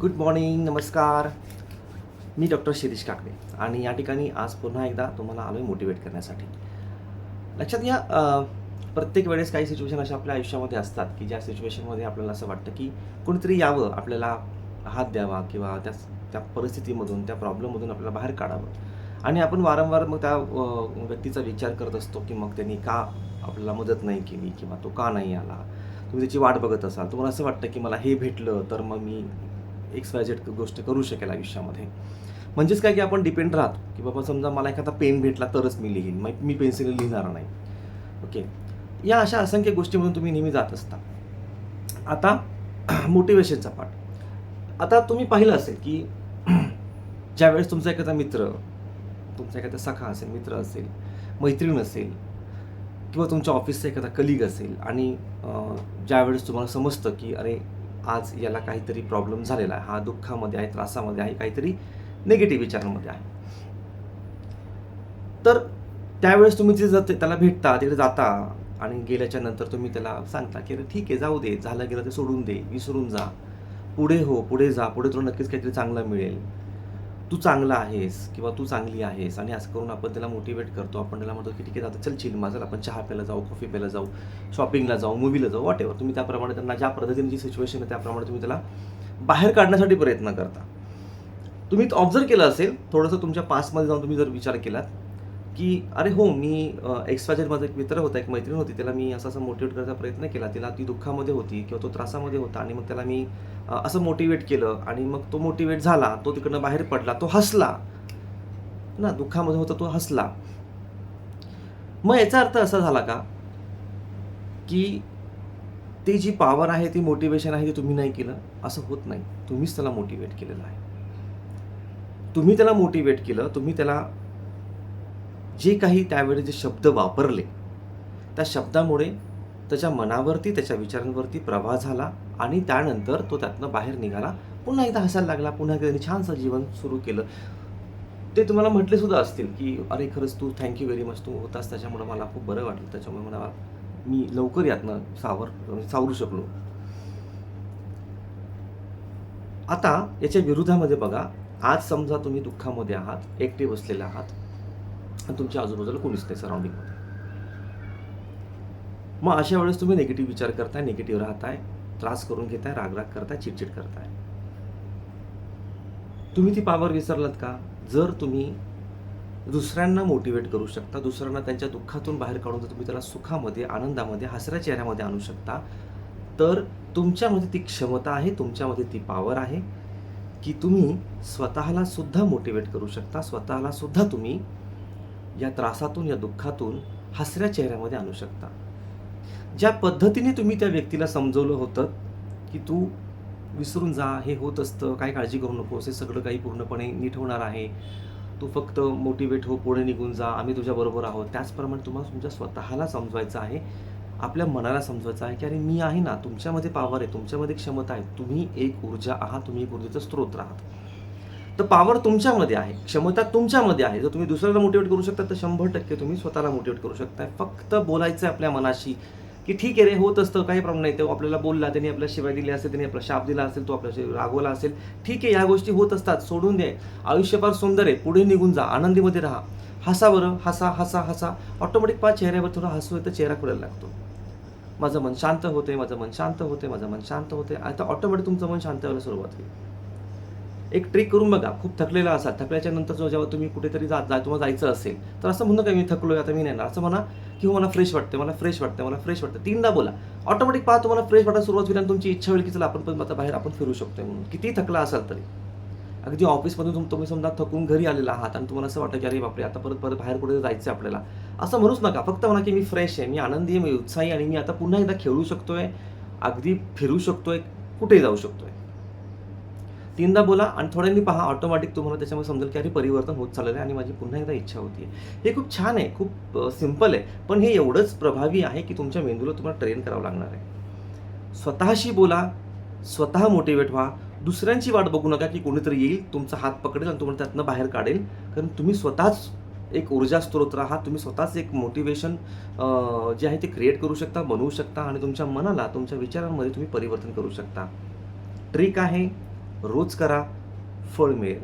Good morning नमस्कार. मी doctor Shirish Kakade आणि या ठिकाणी आज पुन्हा एकदा तुम्हाला आलो आहे मोटिवेट करण्यासाठी. लक्षात घ्या प्रत्येक वेळेस काही सिच्युएशन अशा आपल्या आयुष्यामध्ये असतात की ज्या सिच्युएशनमध्ये आपल्याला असं वाटतं की कोणीतरी यावं आपल्याला हात द्यावा किंवा त्या त्या परिस्थितीमधून त्या प्रॉब्लेममधून आपल्याला बाहेर काढावं. आणि आपण वारंवार मग त्या व्यक्तीचा विचार करत असतो की मग त्यांनी का आपल्याला मदत नाही केली किंवा तो का नाही आला? तुम्ही त्याची वाट बघत असाल तुम्हाला असं वाटतं की मला हे भेटलं तर मग मी एक्स वाय झेड गोष्ट करू शकेल आयुष्यामध्ये. म्हणजेच काय की आपण डिपेंड राहतो. की बाबा समजा मला एखादा पेन भेटला तरच मी लिहीन. मग मी पेन्सिल लिहिणार नाही. ओके या अशा असंख्य गोष्टीमधून तुम्ही नेहमी जात असता. आता मोटिवेशनचा पाठ आता तुम्ही पाहिलं असेल की ज्यावेळेस तुमचा एखादा मित्र तुमचा एखादा सखा असेल मित्र असेल मैत्रीण असेल किंवा तुमच्या ऑफिसचा एखादा कलिग असेल आणि ज्यावेळेस तुम्हाला समजतं की अरे आज याला काहीतरी प्रॉब्लेम झालेला आहे. हा दुःखामध्ये आहे त्रासामध्ये आहे काहीतरी निगेटिव्ह विचारांमध्ये आहे. तर त्यावेळेस तुम्ही जे जाते त्याला भेटता तिकडे जाता आणि गेल्याच्यानंतर तुम्ही त्याला सांगता की अरे ठीक आहे जाऊ दे. झालं गेलं ते सोडून दे विसरून जा. पुढे हो पुढे जा. पुढे तुला नक्कीच काहीतरी चांगलं मिळेल. तू चांगला आहेस किंवा तू चांगली आहेस आणि असं करून आपण त्याला मोटिवेट करतो. आपण त्याला म्हणतो की ठीक आहे आता चल चिल माझं आपण चहा प्यायला जाऊ कॉफी प्यायला जाऊ शॉपिंगला जाऊ मूवीला जाऊ वॉट तुम्ही त्याप्रमाणे त्यांना ज्या पद्धतीने जी सिच्युएशन आहे त्याप्रमाणे तुम्ही त्याला बाहेर काढण्यासाठी प्रयत्न करता. तुम्ही ऑब्झर्व केलं असेल थोडंसं तुमच्या पास्टमध्ये जाऊन तुम्ही जर विचार केलात की अरे हो मी एक्सवायझेड माझा एक मित्र होता एक मैत्रीण होती त्याला मी असं असं मोटिवेट करायचा प्रयत्न केला. तिला ती दुःखामध्ये होती किंवा तो त्रासामध्ये होता आणि मग त्याला मी असं मोटिवेट केलं आणि मग तो मोटिवेट झाला तो तिकडनं बाहेर पडला तो हसला. ना दुःखामध्ये होता तो हसला. मग याचा अर्थ असा झाला का की ती जी पॉवर आहे ती मोटिवेशन आहे ती तुम्ही नाही केलं असं होत नाही. तुम्हीच त्याला मोटिवेट केलेलं आहे. तुम्ही त्याला मोटिवेट केलं तुम्ही त्याला जे काही त्यावेळी जे शब्द वापरले त्या शब्दामुळे त्याच्या मनावरती त्याच्या विचारांवरती प्रभाव झाला आणि त्यानंतर तो त्यातनं बाहेर निघाला. पुन्हा एकदा हसायला लागला पुन्हा एकदा छानसं जीवन सुरू केलं. ते तुम्हाला म्हटले सुद्धा असतील की अरे खरंच तू थँक्यू व्हेरी मच तू होतास त्याच्यामुळं मला खूप बरं वाटलं त्याच्यामुळे मला मी लवकर यातनं सावर म्हणजे सावरू शकलो. आता याच्या विरोधामध्ये बघा आज समजा तुम्ही दुःखामध्ये आहात एकटे बसलेले आहात आणि तुमच्या आजूबाजूला कोणीच नाही सराउंडिंगमध्ये मग अशा वेळेस तुम्ही निगेटिव्ह विचार करताय निगेटिव्ह राहताय त्रास करून घेताय रागराग करताय चिडचिड करताय. तुम्ही ती पावर विसरलात का? जर तुम्ही दुसऱ्यांना मोटिवेट करू शकता दुसऱ्यांना त्यांच्या दुःखातून बाहेर काढून जर तुम्ही त्याला सुखामध्ये आनंदामध्ये हसऱ्या चेहऱ्यामध्ये आणू शकता तर तुमच्यामध्ये ती क्षमता आहे तुमच्यामध्ये ती पावर आहे की तुम्ही स्वतःला सुद्धा मोटिवेट करू शकता स्वतःला सुद्धा तुम्ही या त्रासातून या दुःखातून हसऱ्या चेहऱ्यामध्ये आणू शकता. ज्या पद्धतीने तुम्ही त्या व्यक्तीला समजवलं होतं की तू विसरून जा हे होत असतं काय काळजी करू नकोस हे सगळं काही पूर्णपणे नीट होणार आहे. तू फक्त मोटिवेट हो पुढे निघून जा आम्ही तुझ्याबरोबर आहोत. त्याचप्रमाणे तुम्हाला तुमच्या स्वतःला समजवायचं आहे आपल्या मनाला समजवायचं आहे की अरे मी आहे ना तुमच्यामध्ये पावर आहे तुमच्यामध्ये क्षमता आहे. तुम्ही एक ऊर्जा आहात तुम्ही एक ऊर्जेचा स्रोत आहात तर पावर तुमच्यामध्ये आहे. क्षमता तुमच्यामध्ये आहे. जर तुम्ही दुसऱ्याला मोटिवेट करू शकता तर शंभर टक्के तुम्ही स्वतःला मोटिवेट करू शकताय. फक्त बोलायचं आहे आपल्या मनाशी की ठीक आहे रे होत असतं काही प्रॉब्लेम नाही. तो आपल्याला बोलला त्यांनी आपल्या शिवाय दिली असेल त्यांनी आपला शाप दिला असेल तो आपल्याशी रागवला असेल. ठीक आहे या गोष्टी होत असतात. सोडून दे आयुष्य फार सुंदर आहे पुढे निघून जा. आनंदीमध्ये राहा. हसा बरं. हसा हसा हसा. ऑटोमॅटिक पाच चेहऱ्यावर थोडा हसू येतं चेहरा खुलायला लागतो. माझं मन शांत होते माझं मन शांत होते माझं मन शांत होते आता ऑटोमॅटिक तुमचं मन शांत व्हायला सुरुवात होईल. एक ट्रेक करून बघा. खूप थकलेला असाल. थकल्याच्या नंतर जो जेव्हा तुम्ही कुठेतरी जात जा तुम्हाला जायचं असेल तर असं म्हणू का मी थकलो आता मी नाही असं म्हणा की हो मला फ्रेश वाटते मला फ्रेश वाटते मला फ्रेश वाटतं तीनदा बोला. ऑटोमॅटिक पहा तुम्हाला फ्रेश वाटायला सुरुवात होईल आणि तुमची इच्छा होईल की चला आपण पण आता बाहेर आपण फिरू शकतोय म्हणून. किती थकला असाल तरी. अगदी ऑफिसमधून तुम तुम्ही समजा थकून घरी आलेला आहात आणि तुम्हाला असं वाटतं की अरे बापरे आता परत परत बाहेर कुठे जायचं आहे आपल्याला. असं म्हणूच नका. फक्त म्हणा की मी फ्रेश आहे मी आनंदी आहे मी उत्साही आणि मी आता पुन्हा एकदा खेळू शकतोय अगदी फिरू शकतोय कुठेही जाऊ शकतोय. तीनदा बोला आणि थोड्यांनी पहा ऑटोमॅटिक तुम्हाला त्याच्यामुळे समजेल की अरे परिवर्तन होत चाललं आहे आणि माझी पुन्हा एकदा इच्छा होती हे खूप छान आहे खूप सिंपल आहे पण हे एवढंच प्रभावी आहे की तुमच्या मेंदूला तुम्हाला ट्रेन करावं लागणार आहे. स्वतःशी बोला स्वतः मोटिवेट व्हा. दुसऱ्यांची वाट बघू नका की कोणीतरी येईल तुमचा हात पकडेल आणि तुम्हाला त्यातनं बाहेर काढेल. कारण तुम्ही स्वतःच एक ऊर्जा स्त्रोत राहा तुम्ही स्वतःच एक मोटिवेशन जे आहे ते क्रिएट करू शकता बनवू शकता आणि तुमच्या मनाला तुमच्या विचारांमध्ये तुम्ही परिवर्तन करू शकता. ट्रिक आहे. रोज करा फळ मिळेल.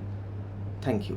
थँक्यू